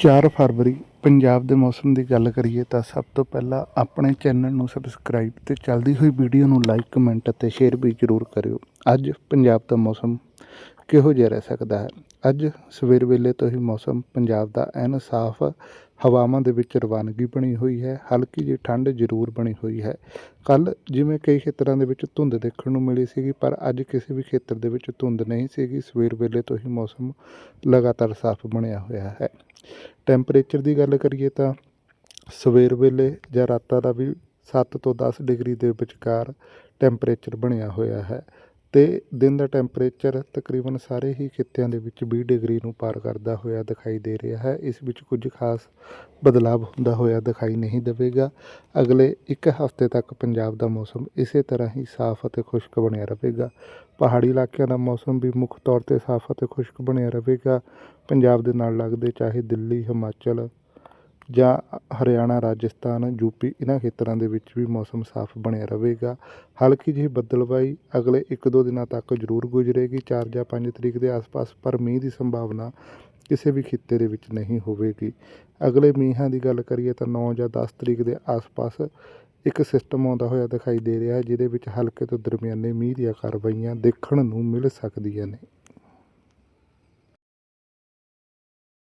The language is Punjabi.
4 ਫਰਵਰੀ ਪੰਜਾਬ ਦੇ ਮੌਸਮ ਦੀ ਗੱਲ ਕਰੀਏ ਤਾਂ ਸਭ ਤੋਂ ਪਹਿਲਾਂ ਆਪਣੇ ਚੈਨਲ ਨੂੰ ਸਬਸਕ੍ਰਾਈਬ ਤੇ ਚੱਲਦੀ ਹੋਈ ਵੀਡੀਓ ਨੂੰ ਲਾਈਕ ਕਮੈਂਟ ਅਤੇ ਸ਼ੇਅਰ ਵੀ ਜ਼ਰੂਰ ਕਰਿਓ। ਅੱਜ ਪੰਜਾਬ ਦਾ ਮੌਸਮ ਕਿਹੋ ਜਿਹਾ ਰਹਿ ਸਕਦਾ ਹੈ? ਅੱਜ ਸਵੇਰ ਵੇਲੇ ਤੋਂ ਹੀ ਮੌਸਮ ਪੰਜਾਬ ਦਾ ਐਨ ਸਾਫ਼ ਹਵਾਵਾਂ ਦੇ ਵਿੱਚ ਰਵਾਨਗੀ ਬਣੀ ਹੋਈ ਹੈ, ਹਲਕੀ ਜਿਹੀ ਠੰਡ ਜ਼ਰੂਰ ਬਣੀ ਹੋਈ ਹੈ। ਕੱਲ ਜਿਵੇਂ ਕਈ ਖੇਤਰਾਂ ਦੇ ਵਿੱਚ ਧੁੰਦ ਦੇਖਣ ਨੂੰ ਮਿਲੀ ਸੀਗੀ, ਪਰ ਅੱਜ ਕਿਸੇ ਵੀ ਖੇਤਰ ਦੇ ਵਿੱਚ ਧੁੰਦ ਨਹੀਂ ਸੀਗੀ। ਸਵੇਰ ਵੇਲੇ ਤੋਂ ਹੀ ਮੌਸਮ ਲਗਾਤਾਰ ਸਾਫ਼ ਬਣਿਆ ਹੋਇਆ ਹੈ। ਟੈਂਪਰੇਚਰ ਦੀ ਗੱਲ ਕਰੀਏ ਤਾਂ ਸਵੇਰ ਵੇਲੇ ਜਾਂ ਰਾਤਾਂ ਦਾ ਵੀ 7 ਤੋਂ 10 ਡਿਗਰੀ ਦੇ ਵਿਚਕਾਰ ਟੈਂਪਰੇਚਰ ਬਣਿਆ ਹੋਇਆ ਹੈ। ਅਤੇ ਦਿਨ ਦਾ ਟੈਂਪਰੇਚਰ ਤਕਰੀਬਨ ਸਾਰੇ ਹੀ ਖਿੱਤਿਆਂ ਦੇ ਵਿੱਚ ਵੀਹ ਡਿਗਰੀ ਨੂੰ ਪਾਰ ਕਰਦਾ ਹੋਇਆ ਦਿਖਾਈ ਦੇ ਰਿਹਾ ਹੈ। ਇਸ ਵਿੱਚ ਕੁਝ ਖਾਸ ਬਦਲਾਵ ਹੁੰਦਾ ਹੋਇਆ ਦਿਖਾਈ ਨਹੀਂ ਦੇਵੇਗਾ। ਅਗਲੇ ਇੱਕ ਹਫ਼ਤੇ ਤੱਕ ਪੰਜਾਬ ਦਾ ਮੌਸਮ ਇਸੇ ਤਰ੍ਹਾਂ ਹੀ ਸਾਫ਼ ਅਤੇ ਖੁਸ਼ਕ ਬਣਿਆ ਰਹੇਗਾ। ਪਹਾੜੀ ਇਲਾਕਿਆਂ ਦਾ ਮੌਸਮ ਵੀ ਮੁੱਖ ਤੌਰ ਤੇ ਸਾਫ਼ ਅਤੇ ਖੁਸ਼ਕ ਬਣਿਆ ਰਹੇਗਾ। ਪੰਜਾਬ ਦੇ ਨਾਲ ਲੱਗਦੇ ਚਾਹੇ ਦਿੱਲੀ, ਹਿਮਾਚਲ ਜਾਂ ਹਰਿਆਣਾ, ਰਾਜਸਥਾਨ ਯੂਪੀ ਇਹਨਾਂ ਖੇਤਰਾਂ ਦੇ ਵਿੱਚ ਵੀ ਮੌਸਮ ਸਾਫ਼ ਬਣਿਆ ਰਹੇਗਾ। ਹਲਕੀ ਜਿਹੀ ਬੱਦਲਬਾਈ ਅਗਲੇ 1-2 ਦਿਨਾਂ ਤੱਕ ਜ਼ਰੂਰ ਗੁਜ਼ਰੇਗੀ। 4 ਜਾਂ 5 ਤਰੀਕ ਦੇ ਆਸ-ਪਾਸ ਪਰ ਮੀਂਹ ਦੀ ਸੰਭਾਵਨਾ ਕਿਸੇ ਵੀ ਖਿੱਤੇ ਦੇ ਵਿੱਚ ਨਹੀਂ ਹੋਵੇਗੀ। ਅਗਲੇ ਮੀਂਹਾਂ ਦੀ ਗੱਲ ਕਰੀਏ ਤਾਂ 9 ਜਾਂ 10 ਤਰੀਕ ਦੇ ਆਸ-ਪਾਸ ਇੱਕ ਸਿਸਟਮ ਆਉਂਦਾ ਹੋਇਆ ਦਿਖਾਈ ਦੇ ਰਿਹਾ ਹੈ ਜਿਹਦੇ ਵਿੱਚ ਹਲਕੇ ਤੋਂ ਦਰਮਿਆਨੇ ਮੀਂਹ ਦੀਆਂ ਕਾਰਵਾਈਆਂ ਦੇਖਣ ਨੂੰ ਮਿਲ ਸਕਦੀਆਂ ਨੇ।